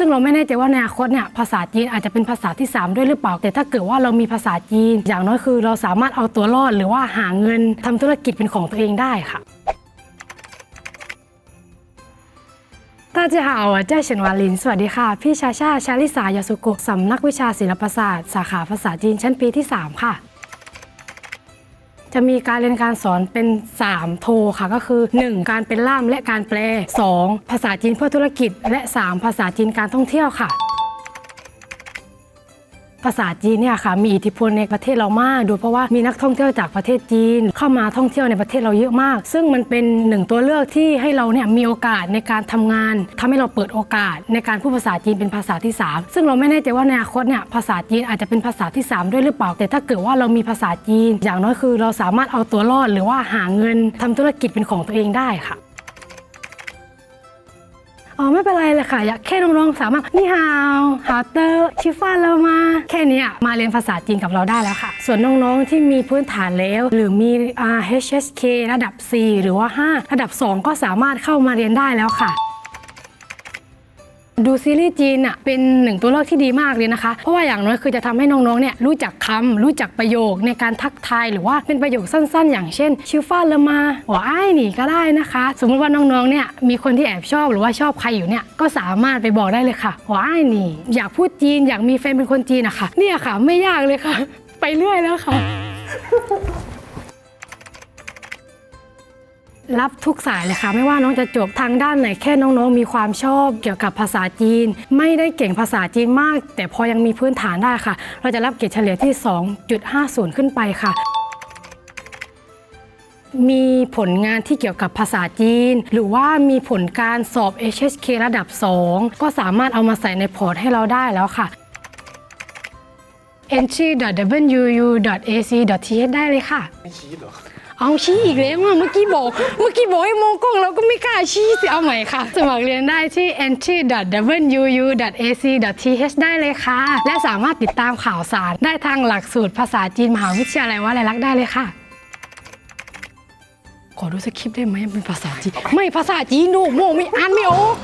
ซึ่งเราไม่แน่ใจว่าในอนาคตเนี่ยภาษาจีนอาจจะเป็นภาษาที่ 3 ด้วยหรือเปล่า แต่ถ้าเกิดว่าเรามีภาษาจีน อย่างน้อยคือเราสามารถเอาตัวรอดหรือว่าหาเงินทำธุรกิจเป็นของตัวเองได้ค่ะ 大家好我叫沈วาลิน สวัสดีค่ะ พี่ชาชา ชาลิสายาสุโกะสำนักวิชาศิลปศาสตร์ สาขาภาษาจีนชั้นปีที่ 3 ค่ะ จะมีการเรียนการสอนเป็น 3 โทค่ะก็คือ 1. การเป็นล่ามและการแปล 2. ภาษาจีนเพื่อธุรกิจ และ 3. ภาษาจีนการท่องเที่ยวค่ะ ภาษาจีนเนี่ยค่ะมีอิทธิพลในประเทศเรามากโดยเพราะว่ามีนักท่องเที่ยวจากประเทศจีน เข้ามาท่องเที่ยวในประเทศเราเยอะมาก ซึ่งมันเป็นหนึ่งตัวเลือกที่ให้เราเนี่ยมีโอกาสในการทำงานทำให้เราเปิดโอกาส ในการพูดภาษาจีนเป็นภาษาที่ 3 ซึ่งเราไม่แน่ใจว่าในอนาคตเนี่ยภาษาจีนอาจจะเป็นภาษาที่ 3 ด้วยหรือเปล่า แต่ถ้าเกิดว่าเรามีภาษาจีน อย่างน้อยคือเราสามารถเอาตัวรอด หรือว่าหาเงินทำธุรกิจเป็นของตัวเองได้ค่ะ อ๋อไม่เป็นไรเลยค่ะ อยากแค่น้องๆสามารถนี่ฮาวฮาเตอร์ชิฟ้าเรามา แค่นี้มาเรียนภาษาจีนกับเราได้แล้วค่ะ ส่วนน้องๆที่มีพื้นฐานแล้ว หรือมี HSK ระดับ 4 หรือว่า 5 ระดับ 2 ก็สามารถเข้ามาเรียนได้แล้วค่ะ ดูซีรีส์จีนอะเป็นหนึ่งตัวเลือกที่ดีมากเลยนะคะ เพราะว่าอย่างน้อยคือจะทำให้น้องๆเนี่ยรู้จักคำรู้จักประโยคในการทักทายหรือว่าเป็นประโยคสั้นๆ อย่างเช่น ชิวฟ้าลอมาหัวไอ้หนีก็ได้นะคะ สมมติว่าน้องๆเนี่ยมีคนที่แอบชอบหรือว่าชอบใครอยู่เนี่ยก็สามารถไปบอกได้เลยค่ะหัวไอ้หนีอยากพูดจีนอยากมีแฟนเป็นคนจีนอะค่ะเนี่ยค่ะ ไม่ยากเลยค่ะ ไปเรื่อยแล้วค่ะ รับทุกสายเลยค่ะ ไม่ว่าน้องจะจบทางด้านไหนแค่น้องๆ มีความชอบเกี่ยวกับภาษาจีน ไม่ได้เก่งภาษาจีนมาก แต่พอยังมีพื้นฐานได้ค่ะ เราจะรับเกรดเฉลี่ยที่ 2.50 ขึ้นไปค่ะ มีผลงานที่เกี่ยวกับภาษาจีน หรือว่ามีผลการสอบ HSK ระดับ 2 ก็สามารถเอามาใส่ในพอร์ตให้เราได้แล้วค่ะ entry.wu.ac.th ได้เลยค่ะ ไม่ชี้เหรอ เอาชี้อีกแล้วอะเมื่อกี้บอก เมื่อกี้บอกให้มองกล้องเราก็ไม่กล้าชี้สิเอาใหม่ค่ะ สมัครเรียนได้ที่ entry.wu.ac.th ได้เลยค่ะ และสามารถติดตามข่าวสารได้ทางหลักสูตรภาษาจีนมหาวิทยาลัยวลัยลักษณ์ได้เลยค่ะ ขอดูสคริปต์ได้ไหมเป็นภาษาจีนไม่ภาษาจีนดูโมไม่อ่านไม่ออก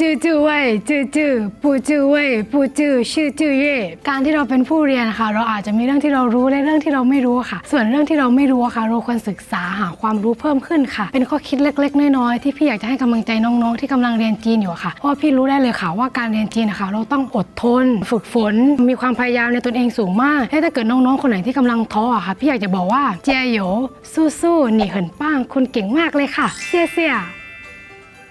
จื้อจื้อเว่ยจื้อจื้อปูจื้อเว่ยปูจื้อชื่อจื้อเย่การที่เราเป็นผู้เรียนนะคะเราอาจจะมีเรื่องที่เรารู้และเรื่องที่เราไม่รู้ค่ะ ส่วนเรื่องที่เราไม่รู้ค่ะ เราควรศึกษาหาความรู้เพิ่มขึ้นค่ะ เป็นข้อคิดเล็ก ๆ น้อยๆที่พี่อยากจะให้กำลังใจน้องๆ ที่กำลังเรียนจีนอยู่ค่ะเพราะพี่รู้ได้เลยค่ะว่าการเรียนจีนนะคะเราต้องอดทน ฝึกฝน มีความพยายามในตนเองสูงมากและถ้าเกิดน้องๆคนไหนที่กำลังท้อค่ะ พี่อยากจะบอกว่าเจียโยสู้ๆนีเหินป้างคุณเก่งมากเลยค่ะ เสียเสีย